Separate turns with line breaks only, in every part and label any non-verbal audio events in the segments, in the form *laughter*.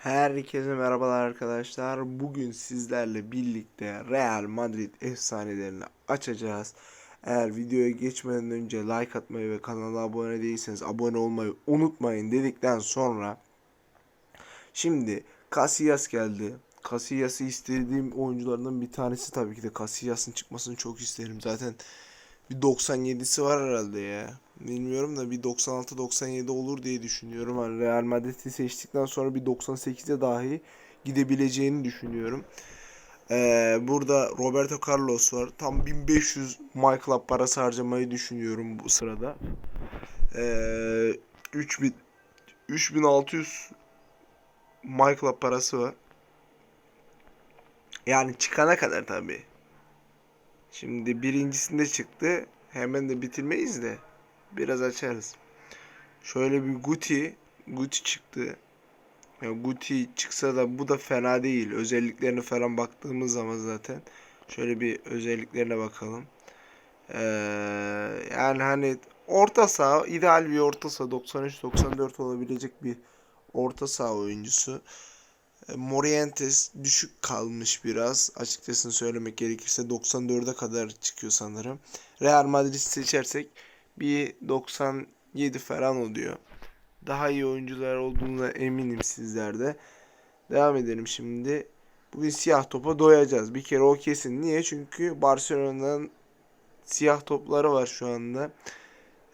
Herkese merhabalar arkadaşlar. Bugün sizlerle birlikte Real Madrid efsanelerini açacağız. Eğer videoya geçmeden önce like atmayı ve kanala abone değilseniz abone olmayı unutmayın dedikten sonra şimdi Casillas geldi. Casillas'ı istediğim oyunculardan bir tanesi tabii ki de Casillas'ın çıkmasını çok isterim. Zaten bir 97'si var herhalde ya. Bilmiyorum da bir 96-97 olur diye düşünüyorum. Hani Real Madrid'i seçtikten sonra bir 98'e dahi gidebileceğini düşünüyorum. Ee, burada Roberto Carlos var. Tam 1500 Michael'a parası harcamayı düşünüyorum bu sırada. Ee, 3000 3600 Michael'a parası var. Yani çıkana kadar tabii. Şimdi birincisinde çıktı. Hemen de bitirmeyiz de. Biraz açarız. Şöyle bir Guti. Guti çıktı. Ya Guti çıksa da bu da fena değil. Özelliklerine falan baktığımız zaman zaten. Şöyle bir özelliklerine bakalım. Ee, yani hani orta saha ideal bir orta saha 93-94 olabilecek bir orta saha oyuncusu. Morientes düşük kalmış biraz. Açıkçası söylemek gerekirse 94'e kadar çıkıyor sanırım. Real Madrid seçersek bir 97 falan oluyor. Daha iyi oyuncular olduğuna eminim sizlerde. Devam edelim şimdi. Bugün siyah topa doyacağız. Bir kere o kesin. Niye? Çünkü Barcelona'nın siyah topları var şu anda.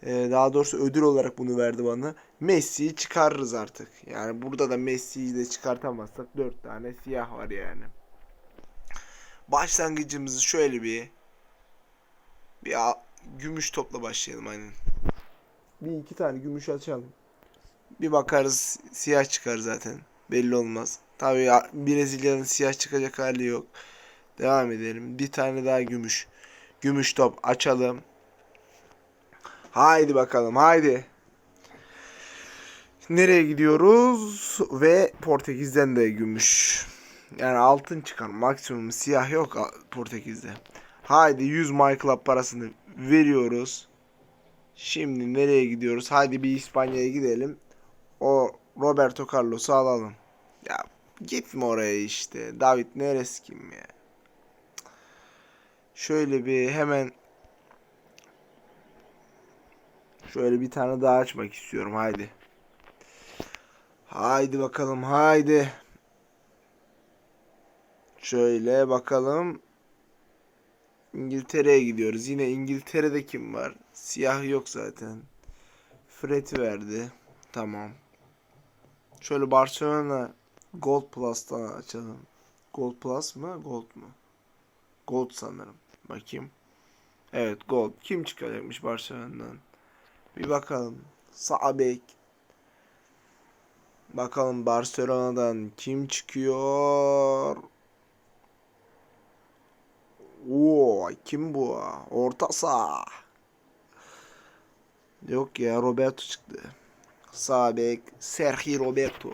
Ee, daha doğrusu ödül olarak bunu verdi bana. Messi'yi çıkarırız artık. Yani burada da Messi'yi de çıkartamazsak 4 tane siyah var yani. Başlangıcımızı şöyle bir bir gümüş topla başlayalım aynen. Bir iki tane gümüş açalım. Bir bakarız siyah çıkar zaten. Belli olmaz. Tabii a- Brezilya'nın siyah çıkacak hali yok. Devam edelim. Bir tane daha gümüş. Gümüş top açalım. Haydi bakalım haydi. Nereye gidiyoruz? Ve Portekiz'den de gümüş. Yani altın çıkar. Maksimum siyah yok Portekiz'de. Haydi 100 My Club parasını veriyoruz. Şimdi nereye gidiyoruz? Haydi bir İspanya'ya gidelim. O Roberto Carlos'u alalım. Ya gitme oraya işte. David neresi kim ya? Şöyle bir hemen Şöyle bir tane daha açmak istiyorum. Haydi. Haydi bakalım. Haydi. Şöyle bakalım. İngiltere'ye gidiyoruz. Yine İngiltere'de kim var? Siyah yok zaten. Fred'i verdi. Tamam. Şöyle Barcelona Gold Plus'tan açalım. Gold Plus mı? Gold mu? Gold sanırım. Bakayım. Evet Gold. Kim çıkacakmış Barcelona'dan? Bir bakalım. Sağ bek. Bakalım Barcelona'dan kim çıkıyor? Oo, kim bu? Orta saha. Yok ya Roberto çıktı. Sağ bek Sergio Roberto.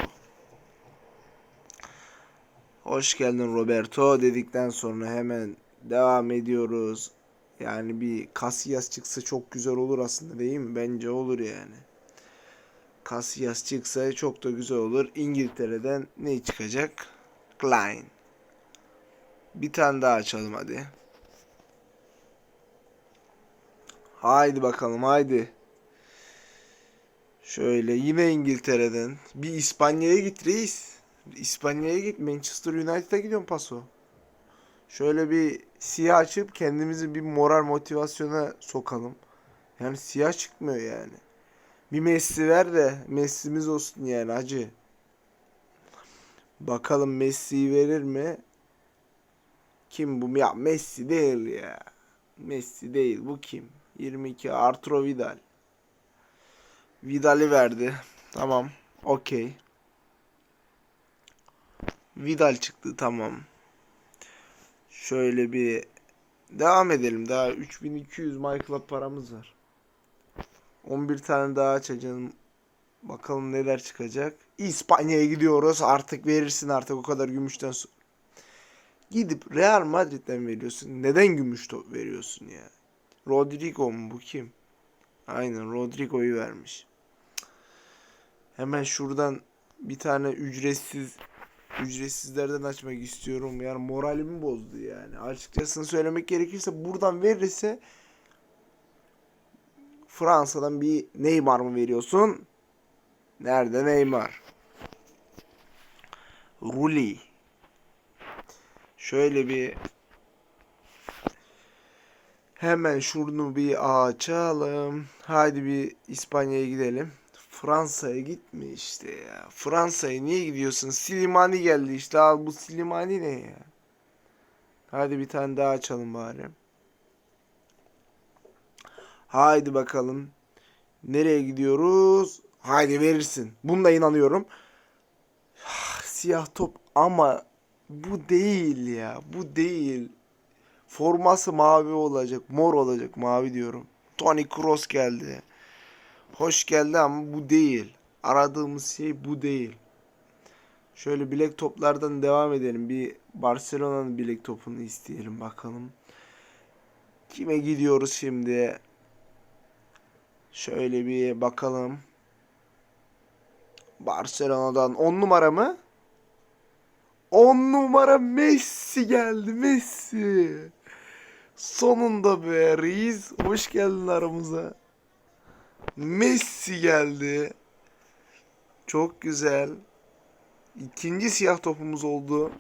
Hoş geldin Roberto dedikten sonra hemen devam ediyoruz. Yani bir Casillas çıksa çok güzel olur aslında değil mi? Bence olur yani. Casillas çıksa çok da güzel olur. İngiltere'den ne çıkacak? Klein. Bir tane daha açalım hadi. Haydi bakalım haydi. Şöyle yine İngiltere'den. Bir İspanya'ya git reis. İspanya'ya git. Manchester United'a gidiyorum paso. Şöyle bir siyah açıp kendimizi bir moral motivasyona sokalım. Yani siyah çıkmıyor yani. Bir Messi ver de Messi'miz olsun yani hacı. Bakalım Messi'yi verir mi? Kim bu? Ya Messi değil ya. Messi değil. Bu kim? 22 Arturo Vidal. Vidal'i verdi. Tamam. Okey. Vidal çıktı. Tamam. Şöyle bir devam edelim. Daha 3200 MyClub paramız var. 11 tane daha açacağım. Bakalım neler çıkacak. İspanya'ya gidiyoruz. Artık verirsin artık o kadar gümüşten sonra. Gidip Real Madrid'den veriyorsun. Neden gümüş top veriyorsun ya? Rodrigo mu bu kim? Aynen Rodrigo'yu vermiş. Hemen şuradan bir tane ücretsiz ücretsizlerden açmak istiyorum. Yani moralimi bozdu yani. Açıkçası söylemek gerekirse buradan verirse Fransa'dan bir Neymar mı veriyorsun? Nerede Neymar? Rulli. Şöyle bir hemen şunu bir açalım. Haydi bir İspanya'ya gidelim. Fransa'ya gitme işte ya. Fransa'ya niye gidiyorsun? Slimani geldi işte. Al bu Slimani ne ya? Hadi bir tane daha açalım bari. Haydi bakalım. Nereye gidiyoruz? Haydi verirsin. Bunda inanıyorum. Siyah top ama bu değil ya. Bu değil. Forması mavi olacak. Mor olacak. Mavi diyorum. Toni Kroos geldi. Hoş geldi ama bu değil. Aradığımız şey bu değil. Şöyle bilek toplardan devam edelim. Bir Barcelona'nın bilek topunu isteyelim bakalım. Kime gidiyoruz şimdi? Şöyle bir bakalım. Barcelona'dan 10 numara mı? 10 numara Messi geldi Messi. Sonunda be reis. Hoş geldin aramıza. Messi geldi. Çok güzel. İkinci siyah topumuz oldu.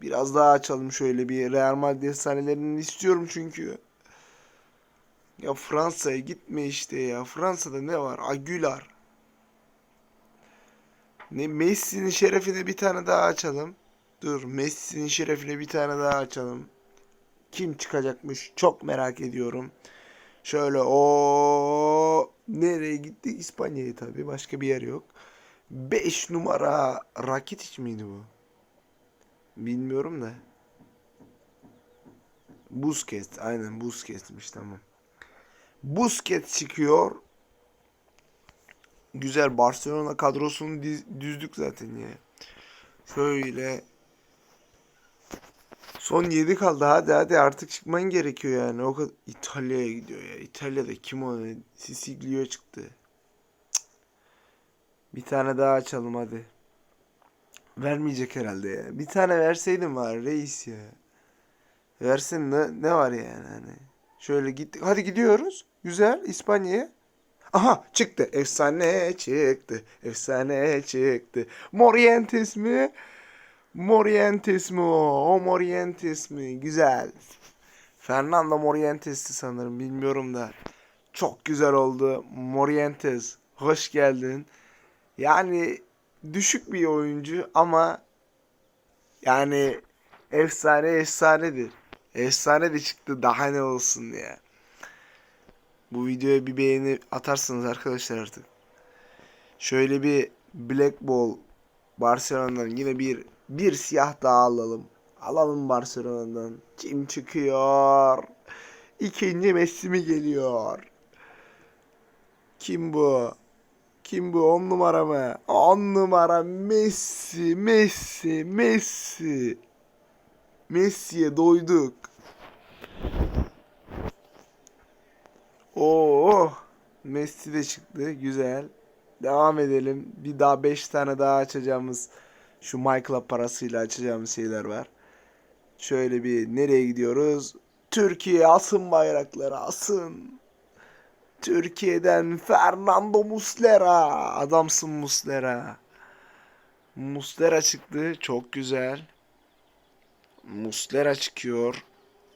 Biraz daha açalım şöyle bir Real Madrid efsanelerini istiyorum çünkü. Ya Fransa'ya gitme işte ya. Fransa'da ne var? Aguilar. Ne Messi'nin şerefine bir tane daha açalım. Dur Messi'nin şerefine bir tane daha açalım. Kim çıkacakmış çok merak ediyorum. Şöyle o nereye gittik? İspanya'ya tabii. Başka bir yer yok. 5 numara Rakitic miydi bu? Bilmiyorum da. Busquets. Aynen Busquets'miş tamam. Busquets çıkıyor. Güzel Barcelona kadrosunu düzdük zaten ya. Şöyle Son 7 kaldı. Hadi hadi artık çıkman gerekiyor yani. O kadar İtalya'ya gidiyor ya. İtalya'da kim o? Sisiglio çıktı. Bir tane daha açalım hadi. Vermeyecek herhalde ya. Bir tane verseydin var reis ya. Versin ne, ne var yani hani. Şöyle gittik. Hadi gidiyoruz. Güzel İspanya'ya. Aha çıktı. Efsane çıktı. Efsane çıktı. Morientes mi? Morientes mi o? O Morientes mi? Güzel. Fernando Morientes'ti sanırım. Bilmiyorum da. Çok güzel oldu. Morientes. Hoş geldin. Yani düşük bir oyuncu ama yani efsane efsanedir. Efsane de çıktı. Daha ne olsun ya. Bu videoya bir beğeni atarsınız arkadaşlar artık. Şöyle bir Black Ball Barcelona'dan yine bir bir siyah daha alalım. Alalım Barcelona'dan. Kim çıkıyor? İkinci Messi mi geliyor? Kim bu? Kim bu? On numara mı? On numara Messi, Messi, Messi. Messi'ye doyduk. Oo, Messi de çıktı. Güzel. Devam edelim. Bir daha 5 tane daha açacağımız şu Michael'a parasıyla açacağımız şeyler var. Şöyle bir nereye gidiyoruz? Türkiye asın bayrakları asın. Türkiye'den Fernando Muslera. Adamsın Muslera. Muslera çıktı. Çok güzel. Muslera çıkıyor.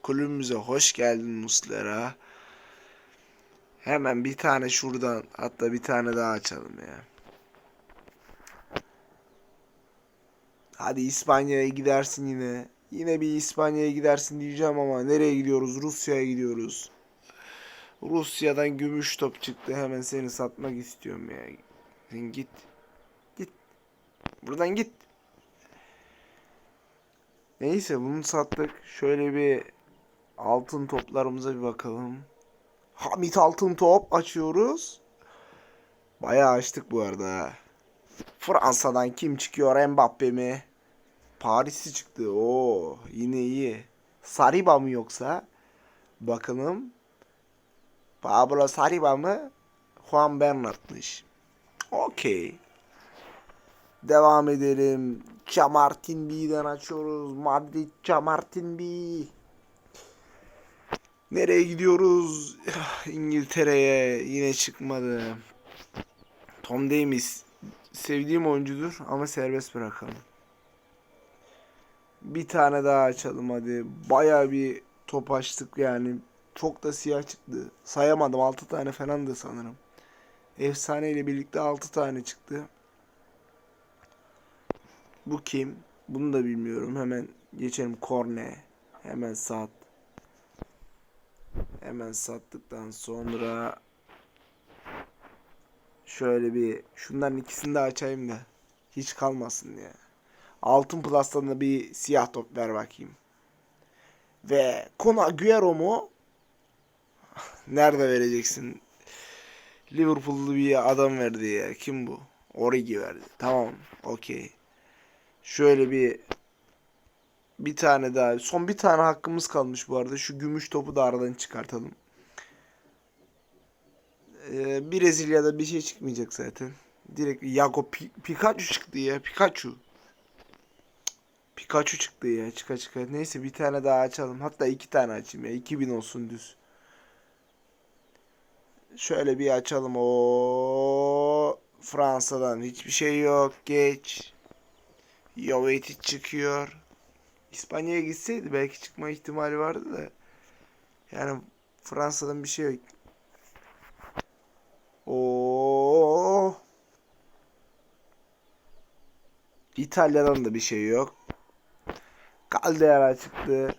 Kulübümüze hoş geldin Muslera. Hemen bir tane şuradan hatta bir tane daha açalım ya. Hadi İspanya'ya gidersin yine. Yine bir İspanya'ya gidersin diyeceğim ama nereye gidiyoruz? Rusya'ya gidiyoruz. Rusya'dan gümüş top çıktı. Hemen seni satmak istiyorum ya. Sen git. Git. Buradan git. Neyse bunu sattık. Şöyle bir altın toplarımıza bir bakalım. Hamit altın top açıyoruz. Bayağı açtık bu arada. Fransa'dan kim çıkıyor? Mbappe mi? Paris'i çıktı. Oo, yine iyi. Sariba mı yoksa? Bakalım. Pablo Sariba mı? Juan Bernat'mış. Okey. Devam edelim. Chamartin B'den açıyoruz. Madrid Chamartin B. Nereye gidiyoruz? *sighs* İngiltere'ye yine çıkmadı. Tom Davis sevdiğim oyuncudur ama serbest bırakalım. Bir tane daha açalım hadi. Baya bir top açtık yani. Çok da siyah çıktı. Sayamadım 6 tane falan da sanırım. Efsane ile birlikte 6 tane çıktı. Bu kim? Bunu da bilmiyorum. Hemen geçelim korne. Hemen sat. Hemen sattıktan sonra şöyle bir şunların ikisini de açayım da hiç kalmasın ya. Altın plastan da bir siyah top ver bakayım. Ve Kun Agüero mu? *laughs* Nerede vereceksin? Liverpool'lu bir adam verdi ya. Kim bu? Origi verdi. Tamam. Okey. Şöyle bir bir tane daha. Son bir tane hakkımız kalmış bu arada. Şu gümüş topu da aradan çıkartalım. Ee, Brezilya'da bir şey çıkmayacak zaten. Direkt Yago Pi- Pikachu çıktı ya. Pikachu. Pikachu çıktı ya. Çıka çıka. Neyse bir tane daha açalım. Hatta iki tane açayım ya. 2000 olsun düz. Şöyle bir açalım. O Fransa'dan hiçbir şey yok. Geç. Jovetic çıkıyor. İspanya'ya gitseydi belki çıkma ihtimali vardı da. Yani Fransa'dan bir şey yok. Oo. İtalya'dan da bir şey yok. Caldera çıktı.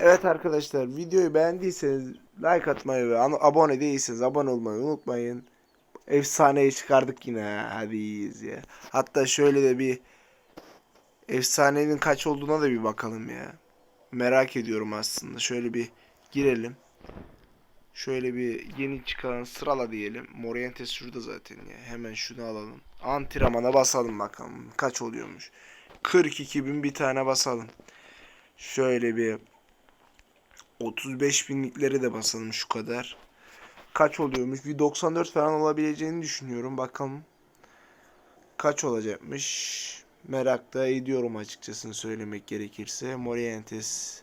Evet arkadaşlar videoyu beğendiyseniz like atmayı ve abone değilseniz abone olmayı unutmayın. Efsaneyi çıkardık yine. Hadi iyiyiz ya. Hatta şöyle de bir efsanenin kaç olduğuna da bir bakalım ya. Merak ediyorum aslında. Şöyle bir girelim. Şöyle bir yeni çıkan sırala diyelim. Morientes şurada zaten ya. Hemen şunu alalım. Antrenmana basalım bakalım. Kaç oluyormuş. 42 bin bir tane basalım. Şöyle bir 35 binlikleri de basalım şu kadar. Kaç oluyormuş? Bir 94 falan olabileceğini düşünüyorum. Bakalım. Kaç olacakmış? Merak da ediyorum açıkçası söylemek gerekirse. Morientes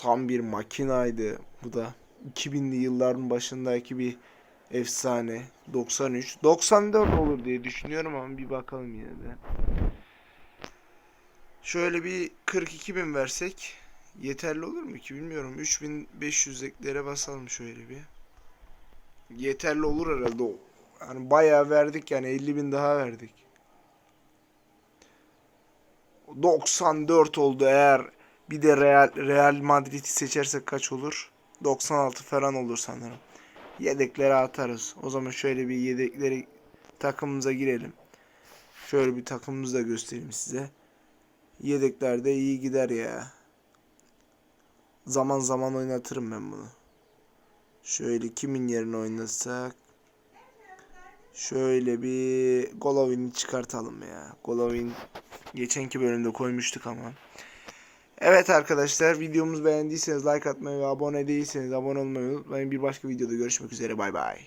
tam bir makinaydı bu da. 2000'li yılların başındaki bir efsane. 93. 94 olur diye düşünüyorum ama bir bakalım yine de. Şöyle bir 42 bin versek yeterli olur mu ki bilmiyorum. 3500'lere basalım şöyle bir. Yeterli olur herhalde. Yani bayağı verdik yani 50 bin daha verdik. 94 oldu eğer bir de Real, Real Madrid'i seçersek kaç olur? 96 falan olur sanırım. Yedekleri atarız. O zaman şöyle bir yedekleri takımımıza girelim. Şöyle bir takımımızı da göstereyim size. Yedeklerde iyi gider ya. Zaman zaman oynatırım ben bunu. Şöyle kimin yerine oynatsak? Şöyle bir Golovin'i çıkartalım ya. Golovin geçenki bölümde koymuştuk ama. Evet arkadaşlar videomuzu beğendiyseniz like atmayı ve abone değilseniz abone olmayı unutmayın. Bir başka videoda görüşmek üzere bay bay.